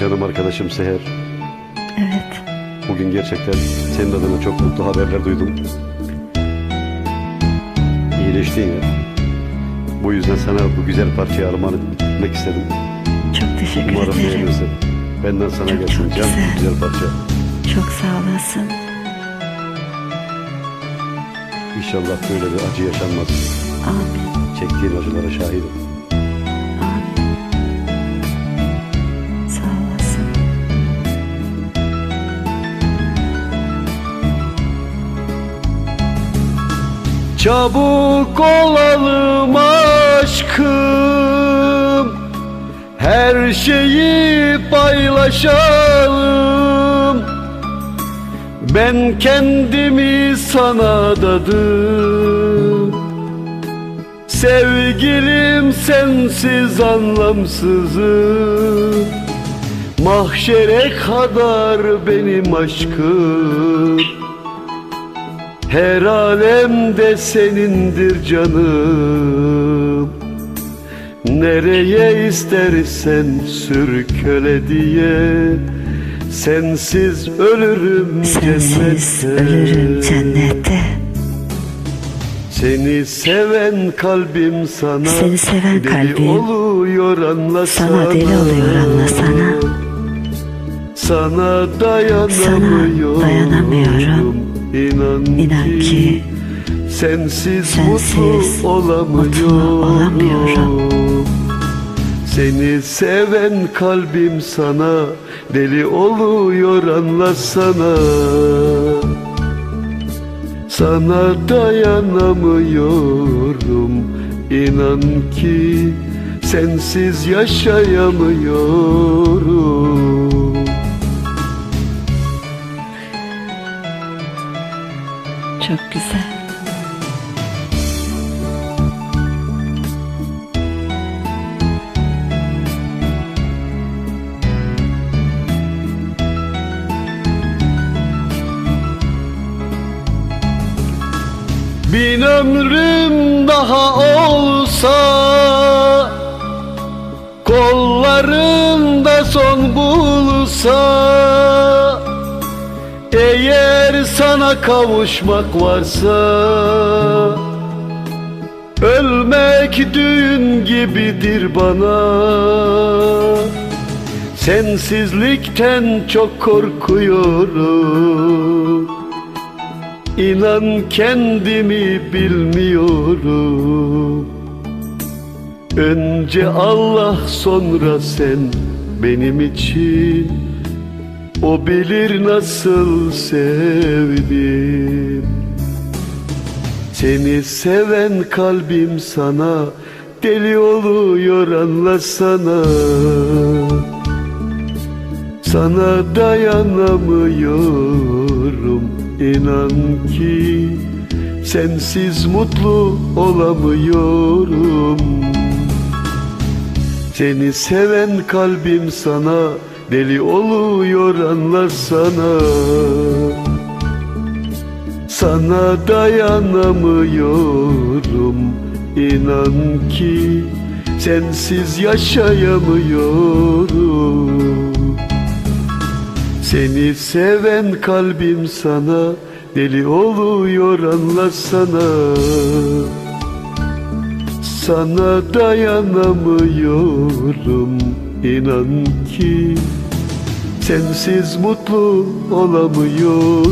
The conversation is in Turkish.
Canım arkadaşım Seher, Evet. bugün gerçekten senin adına çok mutlu haberler duydum. İyileştin ya. Bu yüzden sana bu güzel parçayı armağan etmek istedim. Çok teşekkür Umarım ederim. beğenirsin. Benden sana Çok, gelsin çok can güzel. güzel parça. Çok sağ olasın. İnşallah böyle bir acı yaşanmaz. Amin. Çektiğin acılara şahidim. Çabuk olalım aşkım. Her şeyi paylaşalım. Ben kendimi sana adadım. Sevgilim sensiz anlamsızım. Mahşere kadar benim aşkım her alemde senindir canım Nereye istersen sürköle diye Sensiz ölürüm Sensiz cennette ölürüm cennette. Seni seven kalbim sana Seni seven deli kalbim oluyor anlasana sana deli oluyor, anlasana. Sana dayanamıyorum Sana dayanamıyorum. İnan, İnan ki sensiz, sensiz mutlu olamıyorum. mutlu olamıyorum. Seni seven kalbim sana deli oluyor anlasana Sana dayanamıyorum inan ki sensiz yaşayamıyorum çok güzel. Bin ömrüm daha olsa Kollarında son bulsa Eğer sana kavuşmak varsa Ölmek düğün gibidir bana. Sensizlikten çok korkuyorum. İnan kendimi bilmiyorum. Önce Allah sonra sen benim için O bilir nasıl sevdim. Seni seven kalbim sana Deli oluyor anlasana sana dayanamıyorum inan ki Sensiz mutlu olamıyorum. Seni seven kalbim sana Deli oluyor anlasana Sana. Dayanamıyorum. İnan ki Sensiz yaşayamıyorum. Seni seven kalbim sana deli oluyor anlasana Sana dayanamıyorum inan ki Sensiz mutlu olamıyorum